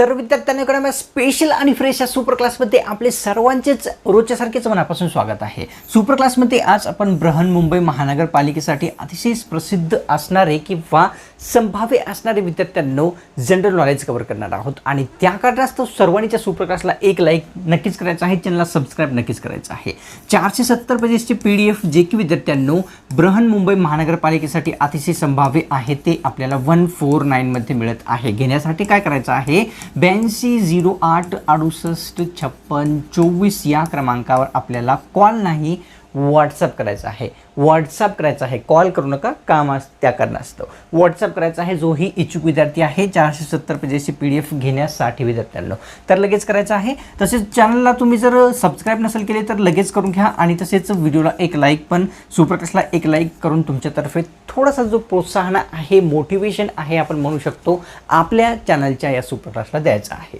तर विद्यार्थ्यांकडे स्पेशल आणि फ्रेश या सुपर क्लासमध्ये आपले सर्वांचेच रोजच्यासारखेच मनापासून स्वागत आहे. सुपर क्लासमध्ये आज आपण ब्रहन मुंबई महानगरपालिकेसाठी अतिशय प्रसिद्ध असणारे किंवा संभाव्य असणारे विद्यार्थ्यांनो जनरल नॉलेज कवर करणार आहोत. आणि त्या कारणास्तव सर्वांच्या सुपर क्लासला एक लाईक नक्कीच करायचं आहे चॅनलला सबस्क्राईब नक्कीच करायचं आहे. चारशे सत्तर पेजेसचे पी डी एफ जे की विद्यार्थ्यांनो ब्रहन मुंबई महानगरपालिकेसाठी अतिशय संभाव्य आहे ते आपल्याला वन फोर नाईनमध्ये मिळत आहे. घेण्यासाठी काय करायचं आहे? ब्याऐंशी झिरो आठ अडुसष्ट छप्पन चोवीस या क्रमांकावर आपल्याला कॉल नाही. व्हॉट्सअप करायचा आहे. व्हॉट्सअप करायचा आहे. कॉल करू नका. काम अस- त्या कारणास्तव व्हॉट्सअप करायचा आहे. जोही इच्छुक विद्यार्थी आहे. चारशे सत्तर पेजेसची पी डी एफ घेण्यासाठी विद्यार्थ्यांना. तर लगेच करायचं आहे. तसेच चॅनलला तुम्ही जर सबस्क्राईब नसेल केले तर लगेच करून घ्या. आणि तसेच व्हिडिओला एक लाईक पण सुप्रकाशला एक लाईक करून तुमच्यातर्फे थोडासा जो प्रोत्साहन आहे मोटिवेशन आहे आपण म्हणू शकतो आपल्या चॅनलच्या या सुप्रकाशला द्यायचा आहे.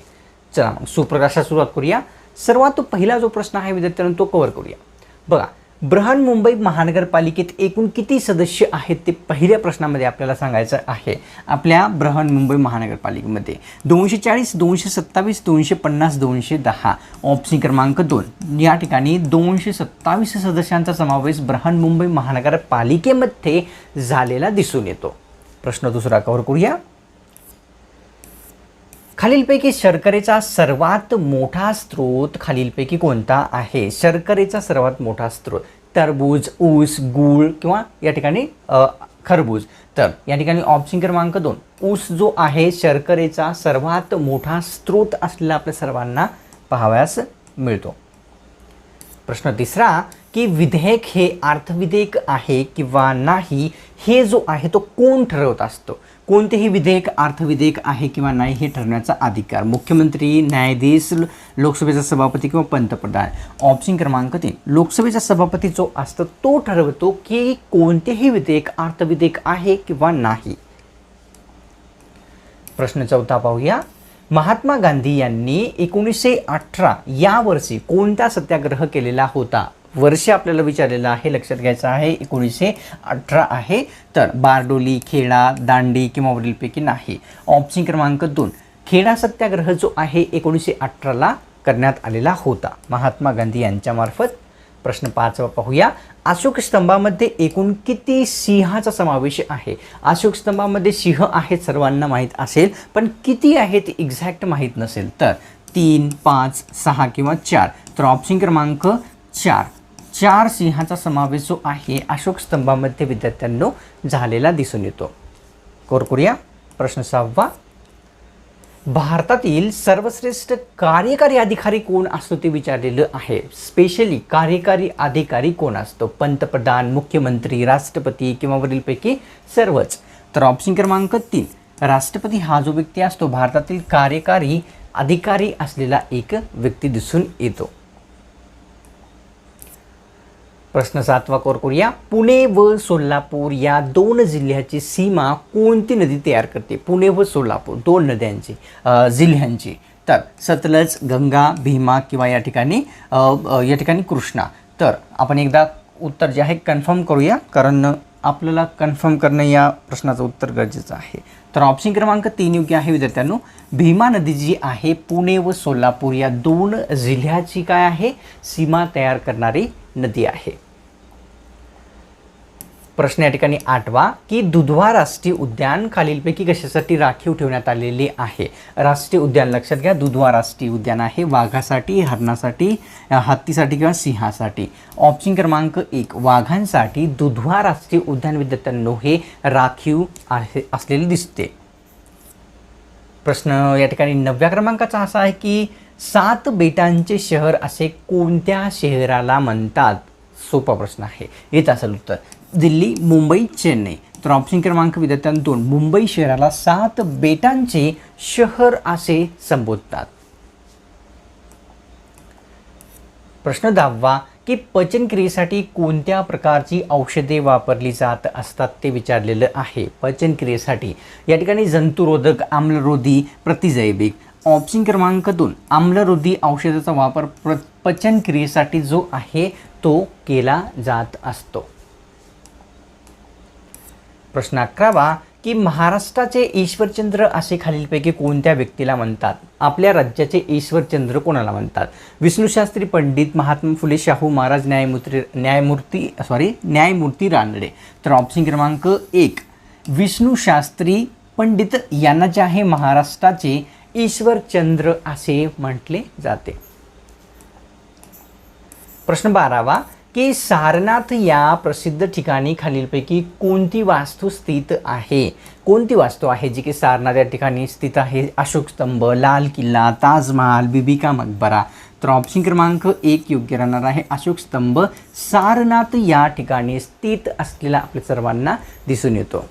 चला मग सुप्रकाशला सुरुवात करूया. सर्वात पहिला जो प्रश्न आहे विद्यार्थ्यांना तो कव्हर करूया. बघा बृहन मुंबई महानगरपालिकेत एकूण किती सदस्य आहेत ते पहिल्या प्रश्नामध्ये आपल्याला सांगायचं आहे. आपल्या बृहन मुंबई महानगरपालिकेमध्ये दोनशे चाळीस दोनशे सत्तावीस दोनशे पन्नास दोनशे दहा. ऑप्शन क्रमांक दोन. या ठिकाणी दोनशे सत्तावीस सदस्यांचा समावेश बृहन मुंबई महानगरपालिकेमध्ये झालेला दिसून येतो. प्रश्न दुसरा कव्हर करूया. खालीलपैकी शर्करेचा सर्वात मोठा स्रोत खालीलपैकी कोणता आहे? शर्करेचा सर्वात मोठा स्रोत. टरबूज ऊस गूळ किंवा या ठिकाणी खरबूज. तर या ठिकाणी ऑप्शन क्रमांक दोन. ऊस जो आहे शर्करेचा सर्वात मोठा स्रोत असलेला आपल्या सर्वांना पाहावयास मिळतो. प्रश्न तिसरा की विधेयक हे अर्थविधेयक आहे किंवा नाही हे जो आहे तो कोण ठरवत असतो? कोणतेही विधेयक अर्थविधेयक आहे किंवा नाही हे ठरवण्याचा अधिकार. मुख्यमंत्री न्यायाधीश लोकसभेचा सभापती किंवा पंतप्रधान. ऑप्शन क्रमांक तीन. लोकसभेचा सभापती जो असतो तो ठरवतो की कोणतेही विधेयक अर्थविधेयक आहे किंवा नाही. प्रश्न चौथा पाहूया. महात्मा गांधी यांनी एकोणीसशे अठरा या वर्षी कोणता सत्याग्रह केलेला होता? वर्ष आपल्याला विचारलेलं आहे लक्षात घ्यायचं आहे एकोणीसशे अठरा आहे. तर बारडोली खेडा दांडी किंवा वरीलपैकी नाही. ऑप्शन क्रमांक दोन. खेडा सत्याग्रह जो आहे एकोणीसशे अठराला करण्यात आलेला होता. महात्मा गांधी यांच्यामार्फत प्रश्न पाचवा पाहूया. अशोक स्तंभामध्ये एकूण किती सिंहाचा समावेश आहे? अशोक स्तंभामध्ये सिंह आहेत सर्वांना माहीत असेल पण किती आहेत एक्झॅक्ट माहीत नसेल. तर तीन पाच सहा किंवा चार. तर ऑप्शन क्रमांक चार. चार सिंहाचा समावेश जो आहे अशोक स्तंभामध्ये विद्यार्थ्यांनो झालेला दिसून येतो. कोर करूया प्रश्न सहावा. भारतातील सर्वश्रेष्ठ कार्यकारी अधिकारी कोण असतो ते विचारलेलं आहे. स्पेशली कार्यकारी अधिकारी कोण असतो? पंतप्रधान मुख्यमंत्री राष्ट्रपती किंवा वरीलपैकी सर्वच. तर ऑप्शन क्रमांक तीन. राष्ट्रपती हा जो व्यक्ती असतो भारतातील कार्यकारी अधिकारी असलेला एक व्यक्ती दिसून येतो. प्रश्न सातवा कोर करूया. पुणे व सोलापूर या दोन जिल्ह्याची सीमा कोणती नदी तयार करते? पुणे व सोलापूर दोन नद्यांची जिल्ह्यांची. तर सतलज गंगा भीमा किंवा या ठिकाणी या ठिकाणी कृष्णा. तर आपण एकदा उत्तर जे आहे कन्फर्म करूया. कारण आपल्याला कन्फर्म करणं या प्रश्नाचं उत्तर गरजेचं आहे. तर ऑप्शन क्रमांक तीन योग्य आहे विद्यार्थ्यांनो. भीमा नदी जी आहे पुणे व सोलापूर या दोन जिल्ह्याची काय आहे? सीमा तयार करणारी नदी आहे. प्रश्न या ठिकाणी आठवा की दुधवा राष्ट्रीय उद्यान खालीलपैकी कशासाठी राखीव ठेवण्यात आलेले आहे? राष्ट्रीय उद्यान लक्षात घ्या दुधवा राष्ट्रीय उद्यान आहे वाघासाठी हरणासाठी हत्तीसाठी किंवा सिंहासाठी. ऑप्शन क्रमांक एक वाघांसाठी दुधवा राष्ट्रीय उद्यान विद्यार्थ्यांनो हे राखीव आहे असलेले दिसते. प्रश्न या ठिकाणी नवव्या क्रमांकाचा असा आहे की सात बेटांचे शहर असे कोणत्या शहराला म्हणतात? सोपा प्रश्न आहे. येत असेल उत्तर. दिल्ली मुंबई चेन्नई. तर ऑप्शन क्रमांक विद्यार्थ्यांना दोन. मुंबई शहराला सात बेटांचे शहर असे संबोधतात. प्रश्न दहावा. की पचनक्रियेसाठी कोणत्या प्रकारची औषधे वापरली जात असतात ते विचारलेलं आहे. पचनक्रियेसाठी या ठिकाणी जंतुरोधक आम्लरोधी प्रतिजैविक ऑप्शन क्रमांक दोन आम्लरोधी औषधाचा वापर प्र पचनक्रियेसाठी जो आहे तो केला जात असतो. प्रश्न अकरावा की महाराष्ट्राचे ईश्वरचंद्र असे खालीलपैकी कोणत्या व्यक्तीला म्हणतात? आपल्या राज्याचे ईश्वरचंद्र कोणाला म्हणतात? विष्णुशास्त्री पंडित महात्मा फुले शाहू महाराज न्यायमूर्ती न्यायमूर्ती सॉरी न्यायमूर्ती रानडे. तर ऑप्शन क्रमांक एक. विष्णुशास्त्री पंडित यांना जे आहे महाराष्ट्राचे ईश्वरचंद्र असे म्हटले जाते. प्रश्न बारावा. की सारनाथ या प्रसिद्ध ठिकाणी खालीलपैकी कोणती वास्तू स्थित आहे? कोणती वास्तू आहे जी की सारनाथ या ठिकाणी स्थित आहे? अशोक स्तंभ लाल किल्ला ताजमहाल बिबिका मकबरा. तर ऑप्शन क्रमांक एक योग्य राहणार आहे. अशोक स्तंभ सारनाथ या ठिकाणी स्थित असलेला आपल्या सर्वांना दिसून येतो.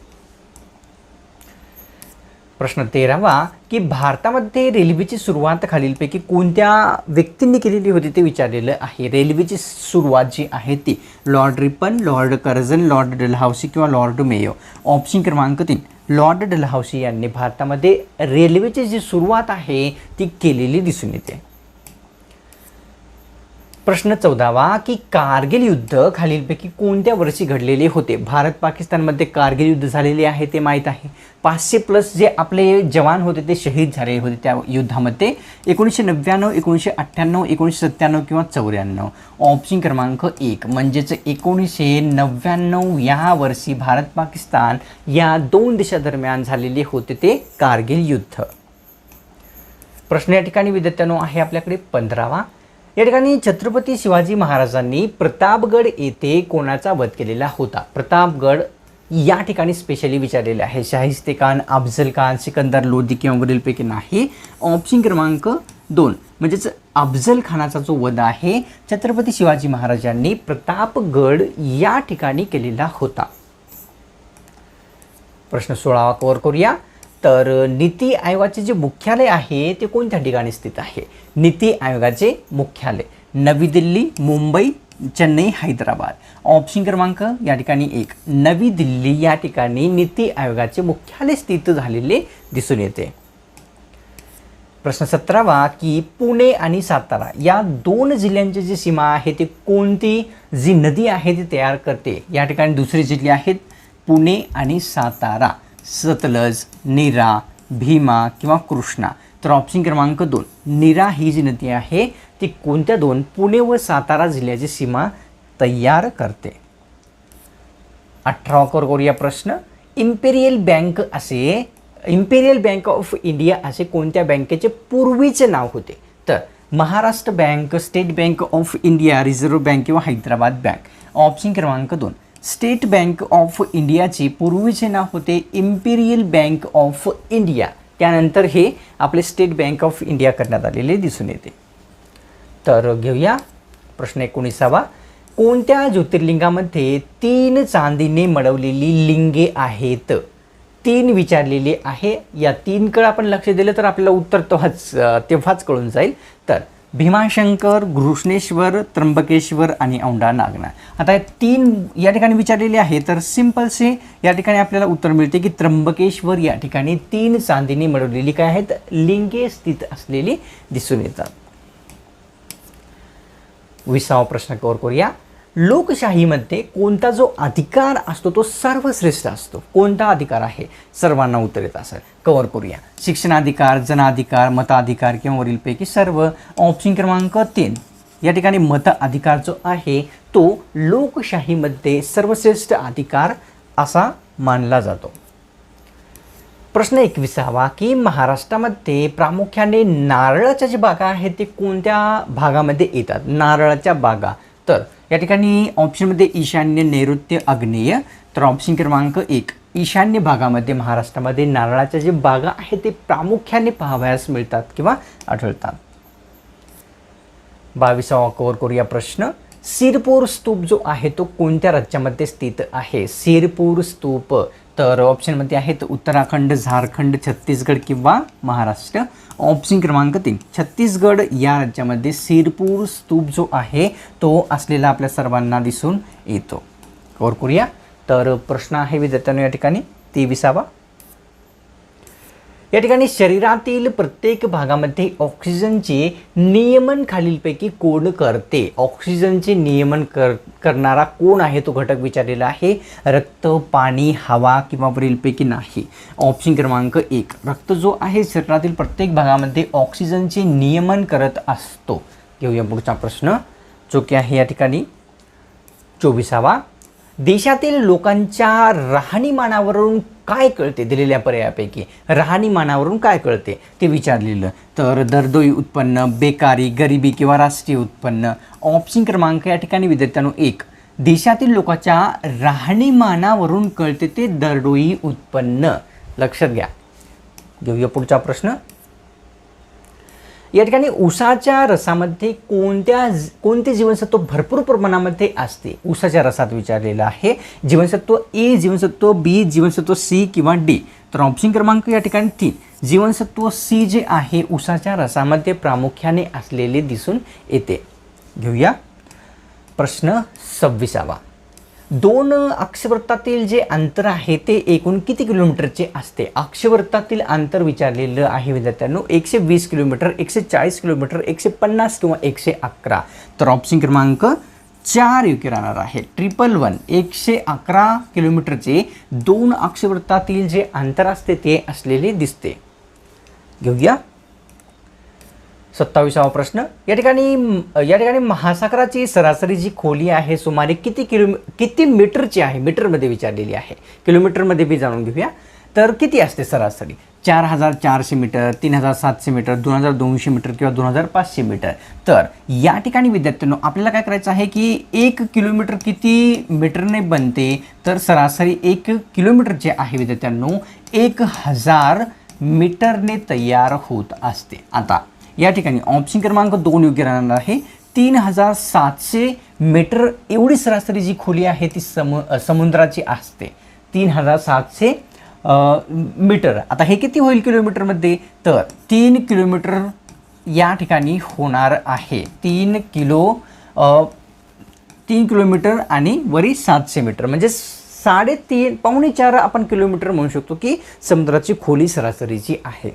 प्रश्न तेरावा की भारतामध्ये रेल्वेची सुरुवात खालीलपैकी कोणत्या व्यक्तींनी केलेली होती ते विचारलेलं आहे. रेल्वेची सुरुवात जी आहे ती lord Ripon lord Curzon lord Dalhousie किंवा लॉर्ड मेयो. ऑप्शन क्रमांक तीन लॉर्ड डलहाऊसी यांनी भारतामध्ये रेल्वेची जी सुरुवात आहे ती केलेली दिसून येते. प्रश्न चौदावा की कारगिल युद्ध खालीलपैकी कोणत्या वर्षी घडलेले होते? भारत पाकिस्तानमध्ये कारगिल युद्ध झालेले आहे ते माहीत आहे. पाचशे प्लस जे आपले जवान होते ते शहीद झालेले होते त्या युद्धामध्ये. एकोणीसशे नव्याण्णव एकोणीसशे अठ्ठ्याण्णव एकोणीसशे सत्त्याण्णव किंवा चौऱ्याण्णव. ऑप्शन क्रमांक एक म्हणजेच एकोणीसशे नव्याण्णव या वर्षी भारत पाकिस्तान या दोन देशादरम्यान झालेले होते ते कारगिल युद्ध. प्रश्न या ठिकाणी विद्यार्थ्यांनो आहे आपल्याकडे पंधरावा. या ठिकाणी छत्रपती शिवाजी महाराजांनी प्रतापगड येथे कोणाचा वध केलेला होता? प्रतापगड या ठिकाणी स्पेशली विचारलेले आहे. शाहिस्ते खान अफजल खान सिकंदर लोधी किंवा वरीलपैकी नाही. ऑप्शन क्रमांक दोन. म्हणजेच अफजल खानाचा जो वध आहे छत्रपती शिवाजी महाराजांनी प्रतापगड या ठिकाणी केलेला होता. प्रश्न सोळावा कवर करूया. तर नीती आयोगाचे जे मुख्यालय आहे ते कोणत्या ठिकाणी स्थित आहे? नीती आयोगाचे मुख्यालय. नवी दिल्ली मुंबई चेन्नई हैदराबाद. ऑप्शन क्रमांक या ठिकाणी एक. नवी दिल्ली या ठिकाणी नीती आयोगाचे मुख्यालय स्थित झालेले दिसून येते. प्रश्न सतरावा की पुणे आणि सातारा या दोन जिल्ह्यांची जी सीमा आहे ती कोणती? जी नदी आहे ती तयार करते. या ठिकाणी दुसरे जिल्हे आहेत पुणे आणि सातारा. सतलज नीरा भीमा किंवा कृष्णा. तर ऑप्शन क्रमांक दोन. नीरा ही जी नदी आहे ती कोणत्या दोन? पुणे व सातारा जिल्ह्याची सीमा तयार करते. अठरा कर करूया प्रश्न. इम्पेरियल बँक असे इम्पेरियल बँक ऑफ इंडिया असे कोणत्या बँकेचे पूर्वीचे नाव होते? तर Maharashtra bank state bank of India reserve bank किंवा हैदराबाद बँक. ऑप्शन क्रमांक दोन. स्टेट बँक ऑफ इंडियाचे पूर्वीचे नाव होते इम्पिरियल बँक ऑफ इंडिया. त्यानंतर हे आपले स्टेट बँक ऑफ इंडिया करण्यात आलेले दिसून येते. तर घेऊया प्रश्न एकोणीसावा. कोणत्या ज्योतिर्लिंगामध्ये तीन चांदीने मडवलेली लिंगे आहेत? तीन विचारलेली आहे. या तीनकडे आपण लक्ष दिलं तर आपल्याला उत्तर तेव्हाच तेव्हाच कळून जाईल. तर भीमाशंकर घृष्णेश्वर त्र्यंबकेश्वर आणि औंढा नागनाथ आता तीन या ठिकाणी विचारलेले आहे तर सिम्पलसे या ठिकाणी आपल्याला उत्तर मिळते की त्र्यंबकेश्वर या ठिकाणी तीन चांदीने मिळवलेली काय आहेत? लिंगे स्थित असलेली दिसून येतात. विसावा प्रश्न कवर करूया. लोकशाहीमध्ये कोणता जो अधिकार असतो तो सर्वश्रेष्ठ असतो. कोणता अधिकार आहे? सर्वांना उत्तर येत असेल. कवर करूया. शिक्षणाधिकार जनाधिकार मताधिकार किंवा वरीलपैकी सर्व ऑप्शन क्रमांक तीन. या ठिकाणी मत अधिकार जो आहे तो लोकशाहीमध्ये सर्वश्रेष्ठ अधिकार असा मानला जातो. प्रश्न एकविसावा की महाराष्ट्रामध्ये प्रामुख्याने नारळाच्या ज्या बागा आहेत ते कोणत्या भागामध्ये येतात? नारळाच्या बागा. तर या ठिकाणी ऑप्शनमध्ये ईशान्य नैऋत्य आग्नेय तर ऑप्शन क्रमांक एक ईशान्य भागामध्ये महाराष्ट्रामध्ये नारळाच्या जे बागा आहेत ते प्रामुख्याने पाहावयास मिळतात किंवा आढळतात. बावीसावा कवर करूया प्रश्न. सिरपूर स्तूप जो आहे तो कोणत्या राज्यामध्ये स्थित आहे? सिरपूर स्तूप तर ऑप्शनमध्ये आहेत उत्तराखंड झारखंड छत्तीसगड किंवा महाराष्ट्र. ऑप्शन क्रमांक तीन. छत्तीसगड या राज्यामध्ये सिरपूर स्तूप जो आहे तो असलेला आपल्या सर्वांना दिसून येतो. कवर करूया. तर प्रश्न आहे विद्यार्थ्यांनो या ठिकाणी तेविसावा. या ठिकाणी शरीरातील प्रत्येक भागामध्ये ऑक्सिजनचे नियमन खालीलपैकी कोण करते? ऑक्सिजनचे नियमन कर करणारा कोण आहे? तो घटक विचारलेला आहे. रक्त पाणी हवा किंवा वरीलपैकी नाही. ऑप्शन क्रमांक एक. रक्त जो आहे शरीरातील प्रत्येक भागामध्ये ऑक्सिजनचे नियमन करत असतो. घेऊया पुढचा प्रश्न. जो की आहे या ठिकाणी चोवीसावा. देशातील लोकांच्या राहणीमानावरून काय कळते दिलेल्या पर्यायापैकी? राहणीमानावरून काय कळते? ते विचारलेलं. तर दरडोई उत्पन्न बेकारी गरिबी किंवा राष्ट्रीय उत्पन्न ऑप्शन क्रमांक या ठिकाणी विद्यार्थ्यांनो एक. देशातील लोकांच्या राहणीमानावरून कळते ते दरडोई उत्पन्न. लक्षात घ्या. घेऊया पुढचा प्रश्न. या ठिकाणी उसाच्या रसामध्ये कोणत्या कोणते जीवनसत्व भरपूर प्रमाणामध्ये असते? उसाच्या रसात विचारलेलं आहे. जीवनसत्व ए जीवनसत्व बी जीवनसत्व सी किंवा डी. तर ऑप्शन क्रमांक या ठिकाणी तीन. जीवनसत्व सी जे आहे उसाच्या रसामध्ये प्रामुख्याने असलेले दिसून येते. घेऊया. प्रश्न सव्वीसावा. दोन अक्षवृत्तातील जे अंतर आहे ते एकूण किती किलोमीटरचे असते? अक्षवृत्तातील अंतर विचारलेलं आहे विद्यार्थ्यांनो एकशे वीस किलोमीटर एकशे चाळीस किलोमीटर एकशे पन्नास किंवा एकशे अकरा. तर ऑप्शन क्रमांक चार योग्य राहणार आहे. ट्रिपल वन एकशे अकरा किलोमीटरचे दोन अक्षवृत्तातील जे अंतर असते ते असलेले दिसते. घेऊया. सत्तावीसावा प्रश्न. या ठिकाणी या ठिकाणी महासागराची सरासरी जी खोली आहे सुमारे किती किलोमी किती मीटरची आहे? मीटरमध्ये विचारलेली आहे. किलोमीटरमध्ये बी जाणून घेऊया. तर किती असते सरासरी? चार हजार चारशे मीटर तीन हजार सातशे मीटर दोन हजार दोनशे मीटर किंवा दोन हजार पाचशे मीटर. तर या ठिकाणी विद्यार्थ्यांनो आपल्याला काय करायचं आहे की एक किलोमीटर किती मीटरने बनते तर सरासरी एक किलोमीटर जे आहे विद्यार्थ्यांनो एक हजार मीटरने तयार होत असते. आता या ठिकाणी ऑप्शन क्रमांक दोन योग्य राहणार आहे. तीन हजार सातशे मीटर एवढी सरासरी जी खोली आहे ती सम समुद्राची असते. तीन हजार सातशे मीटर आता हे किती होईल किलोमीटरमध्ये तर तीन किलोमीटर या ठिकाणी होणार आहे. तीन किलो तीन किलोमीटर आणि वरी सातशे मीटर म्हणजे साडेतीन पावणे चार आपण किलोमीटर म्हणू शकतो की समुद्राची खोली सरासरीची आहे.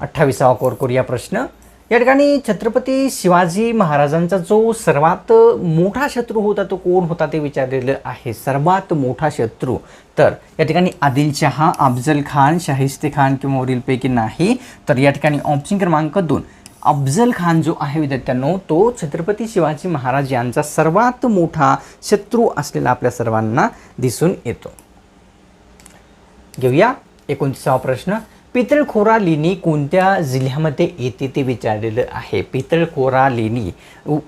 अठ्ठावीसावा कोर करूया प्रश्न. या ठिकाणी छत्रपती शिवाजी महाराजांचा जो सर्वात मोठा शत्रू होता तो कोण होता ते विचारलेलं आहे. सर्वात मोठा शत्रू. तर या ठिकाणी आदिलशहा अफजल खान शाहिस्ते खान किंवा वरीलपैकी नाही तर या ठिकाणी ऑप्शन क्रमांक दोन. अफजल खान जो आहे विद्यार्थ्यांनो तो छत्रपती शिवाजी महाराज यांचा सर्वात मोठा शत्रू असलेला आपल्या सर्वांना दिसून येतो. घेऊया एकोणतीसावा प्रश्न. पितळखोरा लेणी कोणत्या जिल्ह्यामध्ये येते ते विचारलेलं आहे. पितळखोरा लेणी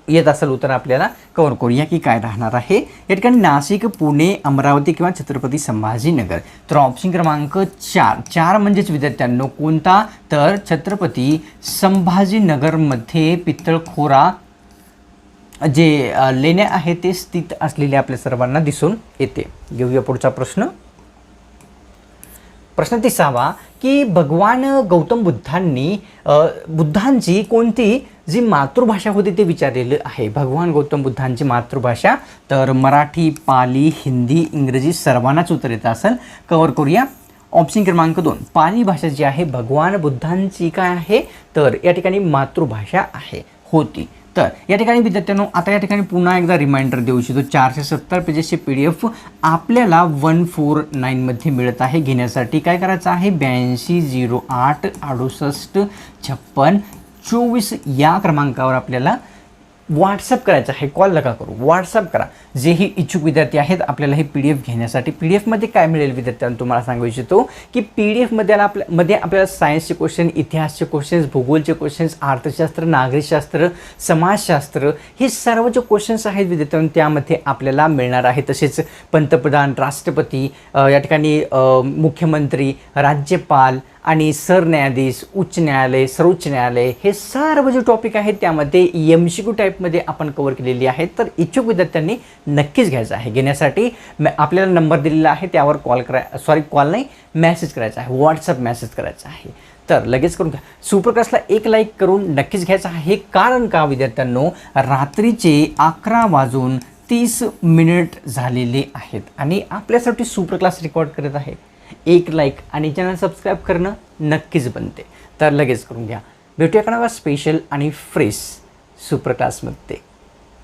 येत असेल उत्तर आपल्याला कवर करूया की काय राहणार आहे. या ठिकाणी नाशिक पुणे अमरावती किंवा छत्रपती संभाजीनगर. तर ऑप्शन क्रमांक चार. चार म्हणजेच विद्यार्थ्यांनो कोणता? तर छत्रपती संभाजीनगरमध्ये पितळखोरा जे लेण्या आहेत ते स्थित असलेले आपल्या सर्वांना दिसून येते. घेऊया पुढचा प्रश्न. प्रश्न तिसावा की भगवान गौतम बुद्धांनी बुद्धांची कोणती जी मातृभाषा होती ते विचारलेलं आहे. भगवान गौतम बुद्धांची मातृभाषा तर मराठी पाली हिंदी इंग्रजी सर्वांनाच उत्तर येत असेल. कवर करूया. ऑप्शन क्रमांक दोन. पाली भाषा जी आहे भगवान बुद्धांची काय आहे? तर या ठिकाणी मातृभाषा आहे होती. तर या ठिकाणी विद्यार्थ्यांनो आता या ठिकाणी पुन्हा एकदा रिमाइंडर देऊ इच्छितो. चारशे सत्तर पेजेसचे पी डी एफ आपल्याला वन फोर नाईनमध्ये मिळत आहे. घेण्यासाठी काय करायचं आहे? ब्याऐंशी झिरो आठ अडुसष्ट छप्पन चोवीस या क्रमांकावर आपल्याला व्हॉट्सअप करायचं आहे कॉल नका करू. व्हॉट्सअप करा. जेही इच्छुक विद्यार्थी आहेत आपल्याला हे पी डी एफ घेण्यासाठी पी डी एफमध्ये काय मिळेल विद्यार्थ्यांना? तुम्हाला सांगू इच्छितो की पी डी एफमध्ये आपल्या मध्ये आपल्याला सायन्सचे क्वेश्चन इतिहासचे क्वेश्चन्स भूगोलचे क्वेश्चन्स अर्थशास्त्र नागरिकशास्त्र समाजशास्त्र हे सर्व जे क्वेश्चन्स आहेत विद्यार्थ्यांना त्यामध्ये आपल्याला मिळणार आहे. तसेच पंतप्रधान राष्ट्रपती या ठिकाणी मुख्यमंत्री राज्यपाल आणि सरन्यायाधीश उच्च न्यायालय सर्वोच्च न्यायालय हे सर्व जे टॉपिक आहेत त्यामध्ये एम सी क्यू टाईपमध्ये आपण कवर केलेली आहेत तर इच्छुक विद्यार्थ्यांनी नक्कीच घ्यायचं आहे. घेण्यासाठी आपल्याला नंबर दिलेला आहे. त्यावर कॉल करा सॉरी कॉल नाही मॅसेज करायचा आहे. व्हॉट्सअप मॅसेज करायचा आहे. तर लगेच करून घ्या. सुपरकास्टला एक लाईक करून नक्कीच घ्यायचं आहे. कारण का विद्यार्थ्यांनो रात्रीचे अकरा वाजून तीस मिनिट झालेले आहेत. आणि आपल्यासाठी सुपर क्लास रेकॉर्ड करत आहे. एक लाईक आणि चॅनल सबस्क्राईब करणं नक्कीच बनते. तर लगेच करून घ्या. भेटूया का स्पेशल आणि फ्रेश सुपर